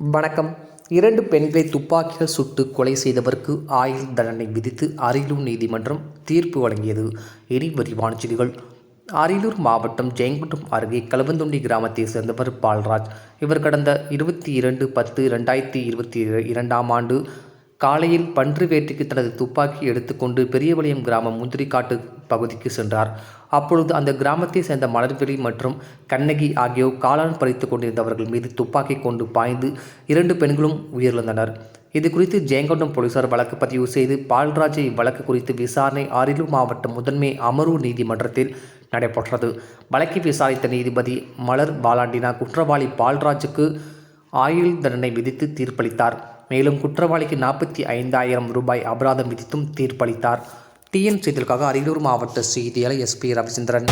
வணக்கம். இரண்டு பெண்களை துப்பாக்கியால் சுட்டு கொலை செய்தவருக்கு ஆயுள் தண்டனை விதித்து அரியலூர் நீதிமன்றம் தீர்ப்பு வழங்கியது. இனி விரிவான செய்திகள். அரியலூர் மாவட்டம் ஜெயங்குட்டம் அருகே கலவந்துண்டி கிராமத்தைச் சேர்ந்தவர் பால்ராஜ். இவர் கடந்த இருபத்தி இரண்டு பத்து ரெண்டாயிரத்தி இருபத்தி இரண்டாம் ஆண்டு காலையில் பன்று வேட்டைக்கு தனது துப்பாக்கி எடுத்துக்கொண்டு பெரியவளையம் கிராமம் முந்திரிக்காட்டு பகுதிக்கு சென்றார். அப்பொழுது அந்த கிராமத்தை சேர்ந்த மலர்வெளி மற்றும் கண்ணகி ஆகியோர் காளான் பறித்துக் கொண்டிருந்தவர்கள் மீது துப்பாக்கி கொண்டு பாய்ந்து இரண்டு பெண்களும் உயிரிழந்தனர். இது குறித்து ஜெயங்கொண்டம் போலீசார் வழக்கு பதிவு செய்து பால்ராஜை வழக்கு குறித்து விசாரணை அரியலூர் மாவட்ட முதன்மை அமர்வு நீதிமன்றத்தில் நடைபெற்றது. வழக்கை விசாரித்த நீதிபதி மலர் பாலாண்டினா குற்றவாளி பால்ராஜுக்கு ஆயுள் தண்டனை விதித்து தீர்ப்பளித்தார். மேலும் குற்றவாளிக்கு நாற்பத்தி ஐந்தாயிரம் ரூபாய் அபராதம் விதித்தும் தீர்ப்பளித்தார். டிஎன் செய்திகளுக்காக அரியலூர் மாவட்ட செய்தியாளர் எஸ்பி ரவிச்சந்திரன்.